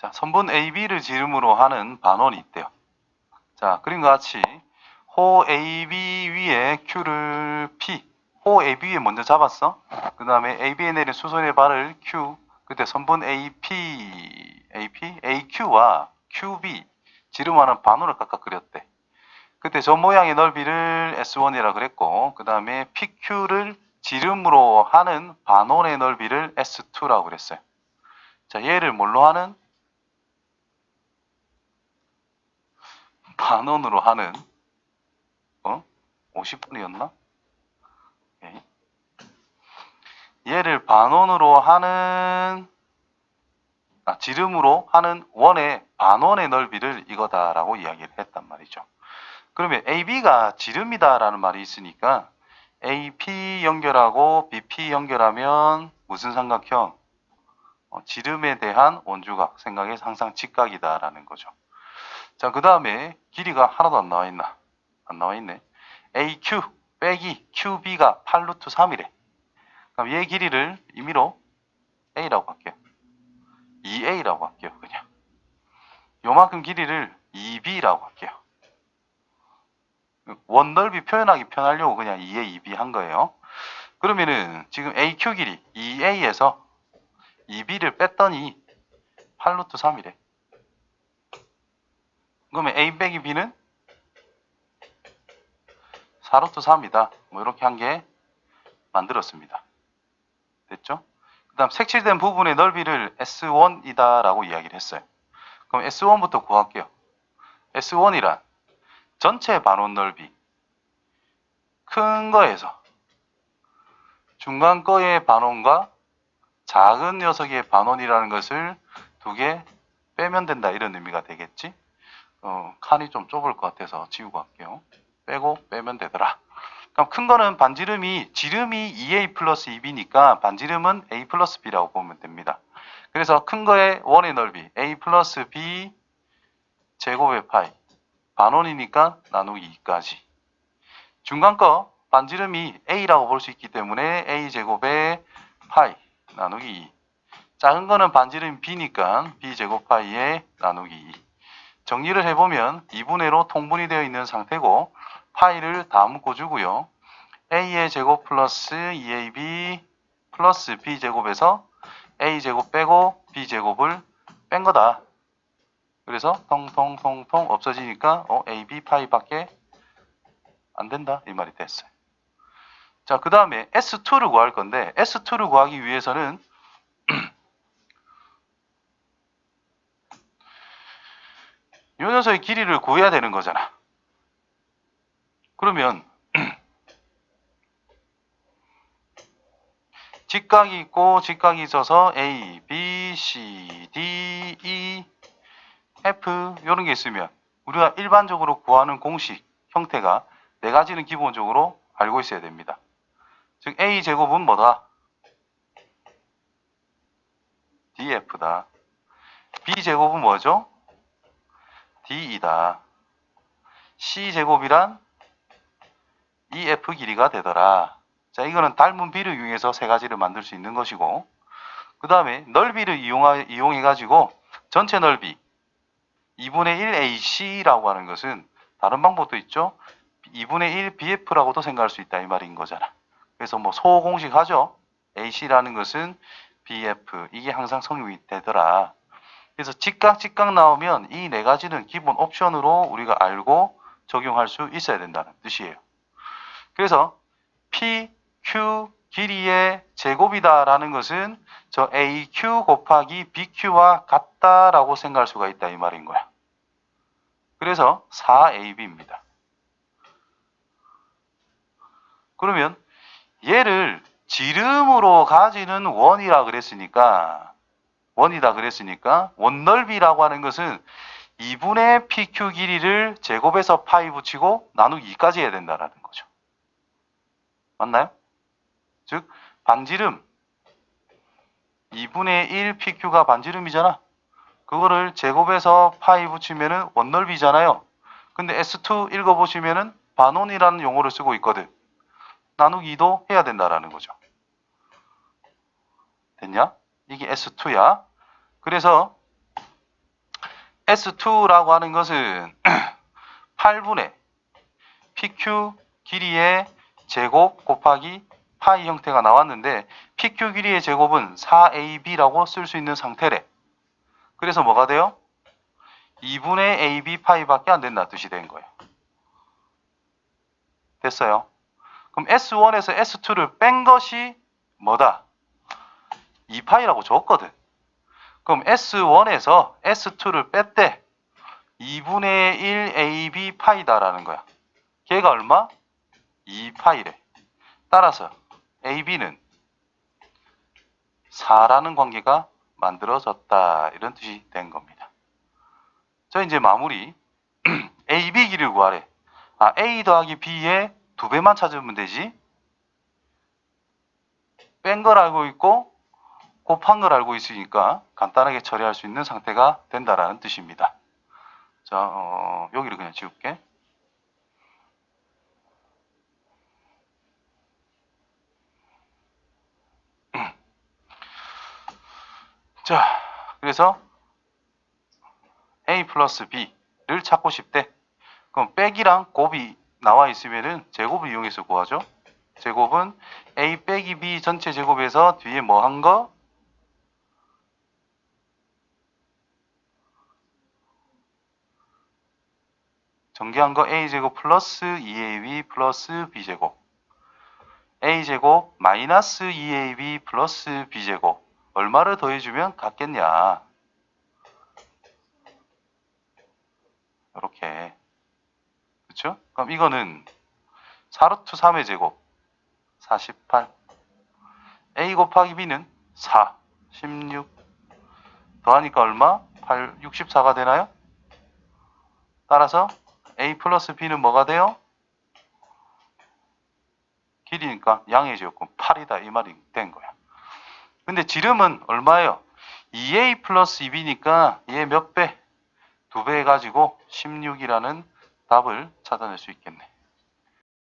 자, 선분 AB를 지름으로 하는 반원이 있대요. 자, 그림과 같이 호 AB 위에 Q를 P, 호 AB 위에 먼저 잡았어. 그 다음에 AB에 내린 수선의 발을 Q, 그때 선분 AP, AP, AQ와 QB 지름하는 반원을 각각 그렸대. 그때 저 모양의 넓이를 S1이라 그랬고, 그 다음에 PQ를 지름으로 하는 반원의 넓이를 S2라고 그랬어요. 자, 얘를 뭘로 하는? 반원으로 하는, 어? 50분이었나? 얘를 반원으로 하는, 아, 지름으로 하는 원의 반원의 넓이를 이거다라고 이야기를 했단 말이죠. 그러면 AB가 지름이다라는 말이 있으니까 AP 연결하고 BP 연결하면 무슨 삼각형? 어, 지름에 대한 원주각 생각에 항상 직각이다라는 거죠. 자, 그 다음에 길이가 하나도 안 나와 있나? 안 나와 있네. AQ 빼기 QB가 8루트 3이래. 그럼 얘 길이를 임의로 A라고 할게요. 2A라고 할게요, 그냥. 요만큼 길이를 2B라고 할게요. 원 넓이 표현하기 편하려고 그냥 2A, 2B 한 거예요. 그러면은 지금 AQ 길이 2A에서 2B를 뺐더니 8루트 3이래. 그러면 A 빼기 B는 4루트 3이다. 뭐 이렇게 한 개 만들었습니다. 됐죠? 그 다음 색칠된 부분의 넓이를 S1이다 라고 이야기를 했어요. 그럼 S1부터 구할게요. S1이란 전체 반원 넓이 큰 거에서 중간 거의 반원과 작은 녀석의 반원이라는 것을 두 개 빼면 된다 이런 의미가 되겠지 어, 칸이 좀 좁을 것 같아서 지우고 할게요 빼고 빼면 되더라 그럼 큰 거는 반지름이 지름이 2a 플러스 2b니까 반지름은 a 플러스 b라고 보면 됩니다 그래서 큰 거의 원의 넓이 a 플러스 b 제곱의 파이 반원이니까 나누기 2까지. 중간 거 반지름이 a라고 볼 수 있기 때문에 a 제곱에 파이 나누기 2. 작은 거는 반지름 b니까 b 제곱 파이에 나누기 2. 정리를 해보면 2분의로 통분이 되어 있는 상태고 파이를 다 묶어주고요. a의 제곱 플러스 2ab 플러스 b 제곱에서 a 제곱 빼고 b 제곱을 뺀 거다. 그래서 통통통통 없어지니까 어, AB 파이밖에 안 된다 이 말이 됐어요. 자, 그 다음에 S2를 구할 건데 S2를 구하기 위해서는 이 녀석의 길이를 구해야 되는 거잖아. 그러면 직각이 있고 직각이 있어서 A, B, C, D, E F 이런 게 있으면 우리가 일반적으로 구하는 공식 형태가 네 가지는 기본적으로 알고 있어야 됩니다. 즉 A 제곱은 뭐다? DF다. B 제곱은 뭐죠? D이다. C 제곱이란 EF 길이가 되더라. 자, 이거는 닮은 비를 이용해서 세 가지를 만들 수 있는 것이고, 그 다음에 넓이를 이용해가지고 전체 넓이 2분의 1 AC라고 하는 것은 다른 방법도 있죠. 2분의 1 BF라고도 생각할 수 있다 이 말인 거잖아. 그래서 뭐 소공식 하죠. AC라는 것은 BF 이게 항상 성립이 되더라. 그래서 직각 직각 나오면 이 네 가지는 기본 옵션으로 우리가 알고 적용할 수 있어야 된다는 뜻이에요. 그래서 P, Q 길이의 제곱이다라는 것은 저 AQ 곱하기 BQ와 같다라고 생각할 수가 있다 이 말인 거야. 그래서 4AB입니다. 그러면 얘를 지름으로 가지는 원이라 그랬으니까 원이다 그랬으니까 원넓이라고 하는 것은 2분의 PQ 길이를 제곱해서 파이 붙이고 나누기 2까지 해야 된다라는 거죠. 맞나요? 즉 반지름 2분의 1 PQ가 반지름이잖아. 그거를 제곱해서 파이 붙이면은 원넓이잖아요. 근데 S2 읽어보시면은 반원이라는 용어를 쓰고 있거든. 나누기도 해야 된다라는 거죠. 됐냐? 이게 S2야. 그래서 S2라고 하는 것은 8분의 PQ 길이의 제곱 곱하기 파이 형태가 나왔는데 PQ 길이의 제곱은 4AB라고 쓸 수 있는 상태래. 그래서 뭐가 돼요? 2분의 AB 파이밖에 안 된다 뜻이 된 거예요. 됐어요? 그럼 S1에서 S2를 뺀 것이 뭐다? 2파이라고 줬거든. 그럼 S1에서 S2를 뺐대. 2분의 1 AB 파이다라는 거야. 걔가 얼마? 2파이래. 따라서 AB는 4라는 관계가 만들어졌다. 이런 뜻이 된 겁니다. 자, 이제 마무리. AB 길이를 구하래. 아, A 더하기 B의 두 배만 찾으면 되지. 뺀 걸 알고 있고 곱한 걸 알고 있으니까 간단하게 처리할 수 있는 상태가 된다라는 뜻입니다. 자, 어, 여기를 그냥 지울게. 자, 그래서 A 플러스 B를 찾고 싶대. 그럼 빼기랑 곱이 나와 있으면은 제곱을 이용해서 구하죠. 제곱은 A 빼기 B 전체 제곱에서 뒤에 뭐 한 거? 전개한 거 A제곱 플러스 2AB 플러스 B제곱. A제곱 마이너스 2AB 플러스 B제곱. 얼마를 더해주면 같겠냐? 이렇게. 그렇죠? 그럼 이거는 4루트 3의 제곱. 48 A 곱하기 B는 4 16 더하니까 얼마? 8 64가 되나요? 따라서 A 플러스 B는 뭐가 돼요? 길이니까 양의 제곱은 8이다 이 말이 된 거야. 근데 지름은 얼마예요? 2A 플러스 2B니까 얘 몇 배? 두 배 해가지고 16이라는 답을 찾아낼 수 있겠네.